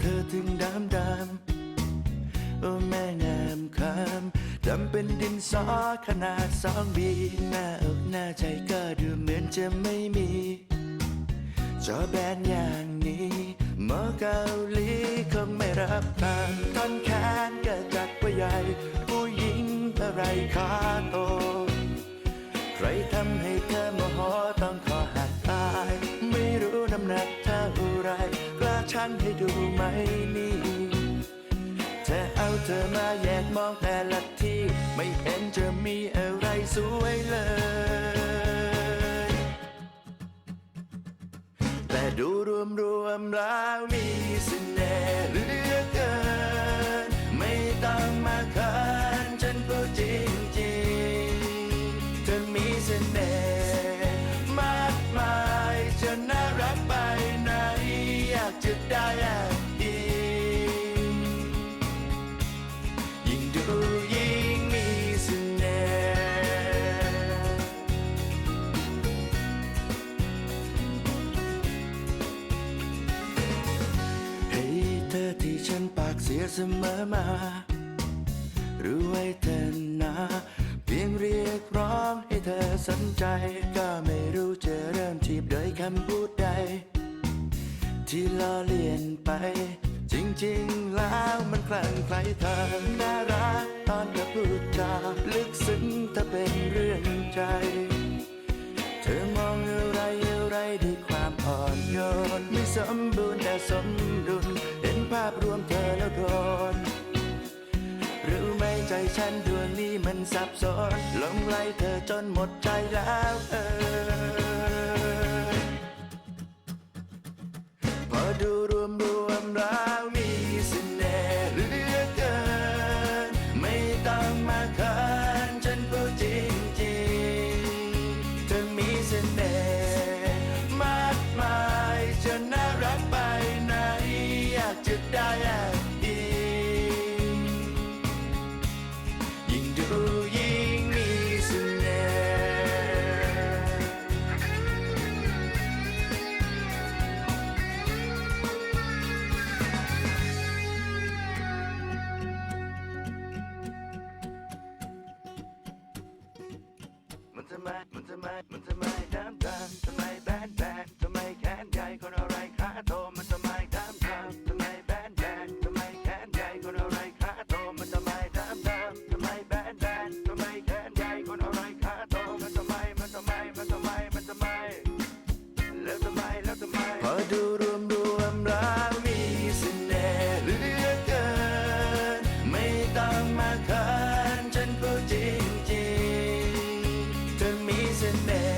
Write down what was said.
เธอถึงดำดำโอ้แม่งามคำดำเป็นดินสอขนาดสองบีหน้าอกหน้าใจก็ดูเหมือนจะไม่มี จอแบนอย่างนี้หมอเกาหลีคงไม่รับทางท่อนแขนก็จัดว่าใหญ่ ผู้หญิงอะไรขาโต ใครทำให้เธอโมโห กล้งให้ดูไหมนี่เธอเอาเธอมาแยกมองแต่ละที่ ไม่เห็นจะมีอะไรสวยเลย แต่ดูรวมรวมๆแล้วมีเสน่ห์ ฉันปากเสียเสมอมา รู้ไว้เธอนะเพียงเรียกร้องให้เธอสนใจ ก็ไม่รู้จะเริ่มทีบโดยคำพูดใด ที่ล้อเลียนไป จริงๆแล้วมันคลั่งไคล้เธอน่ารักตอนเธอพูดจาลึกซึ้งถ้าเป็นเรื่องใจ เธอมองอะไรอะไรด้วยความอ่อนโยนไม่สมบูรณ์แต่สม ฉันดวงนี้มันสับสนหลงไหลเธอจนหมดใจแล้วเออพอดูรวมรว มันทำไม มันทำไม มันทำไมน้ำตาลทำไมแบนแบนทำไมแขนใหญ่คนอะไรขาโตมันทำ and.